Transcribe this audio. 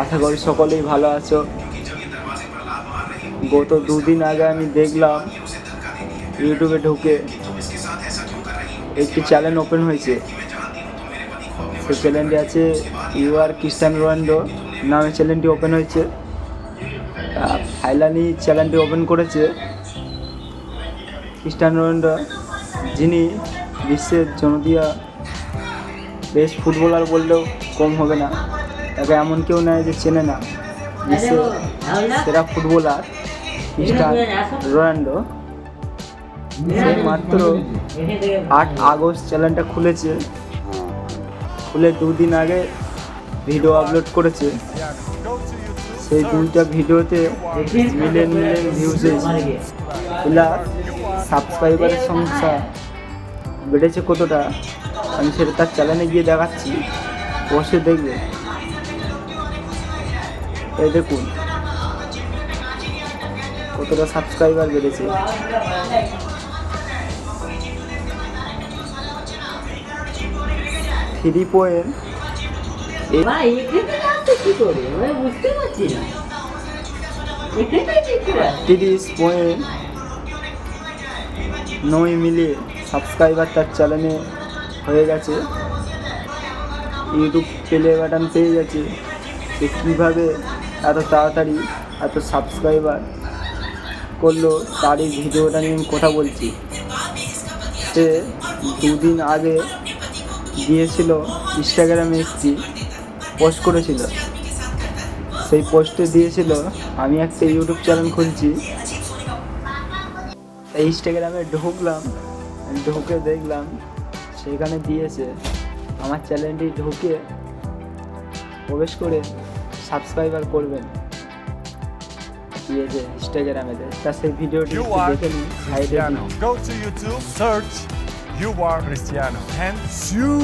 আশা করি সকলেই ভালো আছো। গত দুদিন আগে আমি দেখলাম ইউটিউবে ঢুকে একটি চ্যানেল ওপেন হয়েছে। সেই চ্যানেলটি আছে ইউ আর ক্রিস্টান রোনাল্ডো নামে চ্যানেলটি ওপেন হয়েছে। ফাইলানি চ্যানেলটি ওপেন করেছে ক্রিস্টান রোনাল্ডো যিনি বিশ্বের জনপ্রিয় বেস্ট ফুটবলার বললেও কম হবে না। তাকে এমন কেউ নয় যে চেনে না। সেরা ফুটবলার ক্রিস্টান রোনাল্ডো সে মাত্র আট আগস্ট চ্যানেলটা খুলেছে। খুলে দুদিন আগে ভিডিও আপলোড করেছে। সেই দুইটা ভিডিওতে মিলিয়ন মিলিয়ন ভিউজ হয়েছে সাবস্ক্রাইবারের সংখ্যা বেড়েছে কতটা? আমি সেটা তার চ্যানেলে গিয়ে দেখাচ্ছি। বসে দেখবে। এই দেখুন। কতটা সাবস্ক্রাইবার বেড়েছে। থ্রি পয়েন্ট তিরিশ পয়েন্ট নয় মিলিয়ে সাবস্ক্রাইবার তার চ্যানেলে হয়ে গেছে। ইউটিউব প্লে বাটন পেয়ে গেছে। সে কীভাবে এত তাড়াতাড়ি এত সাবস্ক্রাইবার করল তারই ভিডিওটা নিয়ে আমি কথা বলছি। সে দুদিন আগে দিয়েছিল ইনস্টাগ্রামে একটি পোস্ট করেছিল। সেই পোস্টে দিয়েছিল, আমি একটা ইউটিউব চ্যানেল খুলছি। এই ইনস্টাগ্রামে ঢুকলাম, ঢুকে দেখলাম সেখানে দিয়েছে আমার চ্যানেলটি ঢুকে প্রবেশ করে সাবস্ক্রাইবার করবেন। দিয়েছে ইনস্টাগ্রামে তা সেই ভিডিওটি দেখে নিন সাইডে go to YouTube search U R Cristiano you